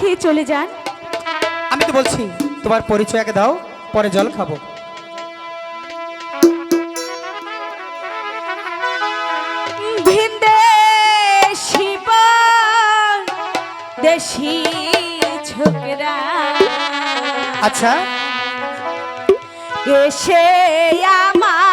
খেয়ে চলে যান। আমি তো বলছি তোমার পরিচয় আগে দাও পরে জল খাব। দেশি ছোকরা। আচ্ছা। এসে আমার